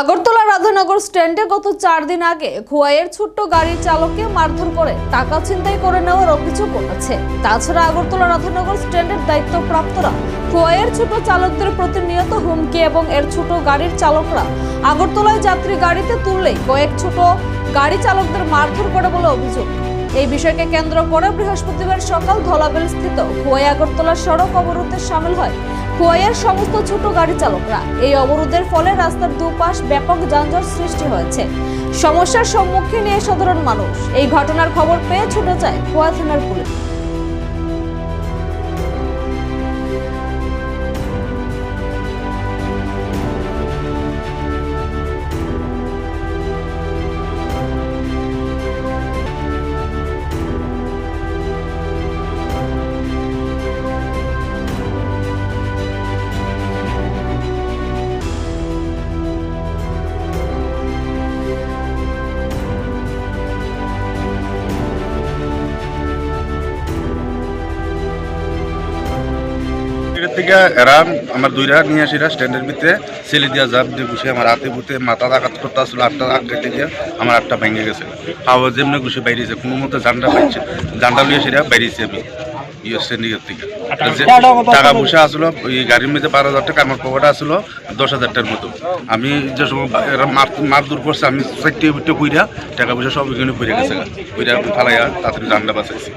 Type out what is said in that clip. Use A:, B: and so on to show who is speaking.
A: আগরতলা রাধানগর স্ট্যান্ডে গত চার দিন আগে খোয়াইয়ের ছোট্ট গাড়ির চালককে মারধর করে টাকা ছিনতাই করে নেওয়ার অভিযোগ উঠেছে। তাছাড়া আগরতলা রাধানগর স্ট্যান্ডের দায়িত্বপ্রাপ্তরা খোয়াইয়ের ছোট চালকদের প্রতিনিয়ত হুমকি এবং এর ছোট গাড়ির চালকরা আগরতলায় যাত্রী গাড়িতে তুললেই কয়েক ছোট গাড়ি চালকদের মারধর করে বলে অভিযোগ। এই বিষয়কে কেন্দ্র করে বৃহস্পতিবার সকাল ধলাবেল স্থিত খোয়াই সড়ক অবরোধে সামিল হয়। খোয়াইয়ের সমস্ত ছোট গাড়ি চালকরা। এই অবরোধের ফলে রাস্তার দুপাশ ব্যাপক যানজট সৃষ্টি হয়েছে। সমস্যার সম্মুখীন এই সাধারণ মানুষ। এই ঘটনার খবর পেয়ে ছুটে যায় খোয়া থানার পুলিশ।
B: এর থেকে এরা আমার দুইরা নিয়ে আসিরা স্ট্যান্ডের ভিতরে ছেলে দিয়া জাপ দিয়ে বসে আমার হাতে বুতে মাথা আঘাত করতে আসলো আটটা আঘাত দিয়ে আমার আটটা ভেঙে গেছে। হাওয়া যেমনি ঘুষে বাইরেছে কোনো মতো জানটা পাইছে জানটা লিয়ে সেটা বাইরেছি আমি ইয়ে থেকে। টাকা পয়সা আসলো ওই গাড়ির মধ্যে বারো হাজার টাকা আমার পকেটে আসলো দশ হাজার টাকার মতো। আমি যে সময় এরা মার মার দূর করছে আমি চারটে উঠতে কইরা টাকা পয়সা সব এখানে পড়ে গেছে কইরা ফালাইয়া তাড়াতাড়ি জানটা বাঁচাইছি।